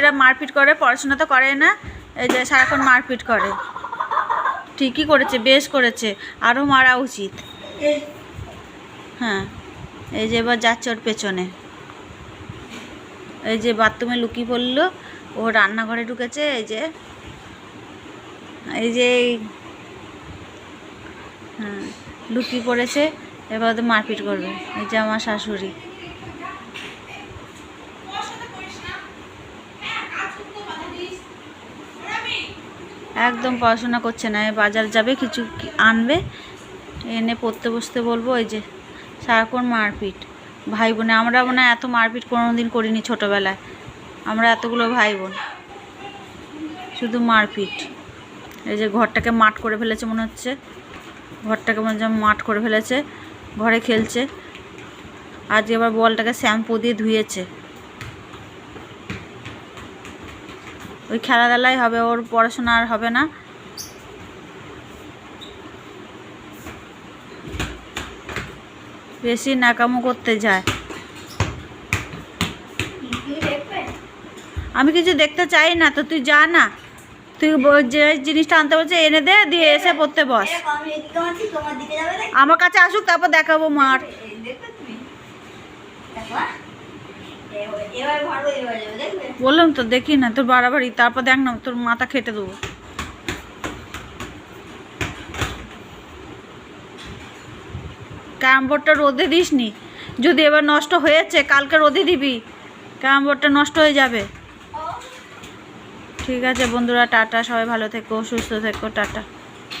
এরা মারপিট করে, পড়াশোনা তো করে না, এই যে সারাক্ষণ মারপিট করে। ঠিকই করেছে, বেশ করেছে আরও মারা উচিত। হ্যাঁ এই যে এবার যাচ্ছে ওর পেছনে। এই যে বাথরুমে লুকিয়ে পড়ল, ও রান্নাঘরে ঢুকেছে, এই যে এই যে হ্যাঁ লুকিয়ে পড়েছে, এবার মারপিট করবে, এই যে আমার শাশুড়ি। একদম পড়াশোনা করছে না বাজার যাবে, কিছু আনবে, এনে পড়তে বসতে বলব ওই যে সারাক্ষণ মারপিট। ভাই বোনে আমরা মনে এত মারপিট কোনো দিন করিনি ছোটোবেলায়। আমরা এতগুলো ভাই বোন শুধু মারপিট। এই যে ঘরটাকে মাঠ করে ফেলেছে মনে হচ্ছে। ঘরটাকে মনে হচ্ছে মাঠ করে ফেলেছে, ঘরে খেলছে। আজকে আবার বলটাকে শ্যাম্পু দিয়ে ধুয়েছে। ওই খেলাধুলাই হবে, ওর পড়াশোনা আর হবে না। বেশি নাকামো করতে যায়। আমি কিছু দেখতে চাই না, তো তুই যা না। তুই যে জিনিসটা আনতে বলছে, এনে দে, দিয়ে এসে পড়তে বস? আমার কাছে আসুক, তারপর দেখাবো মাঠ। বললাম তো, দেখি না, তোর বাড়াবাড়ি, তারপর দেখ না, তোর মাথা খেটে দেবো। ক্যারাম বোর্ডটা রোদে দিস নি যদি এবার নষ্ট হয়েছে, কালকে রোদে দিবি। ক্যারাম বোর্ডটা নষ্ট হয়ে যাবে। ঠিক আছে বন্ধুরা, টাটা, সবাই ভালো থেকো, সুস্থ থেকো, টাটা।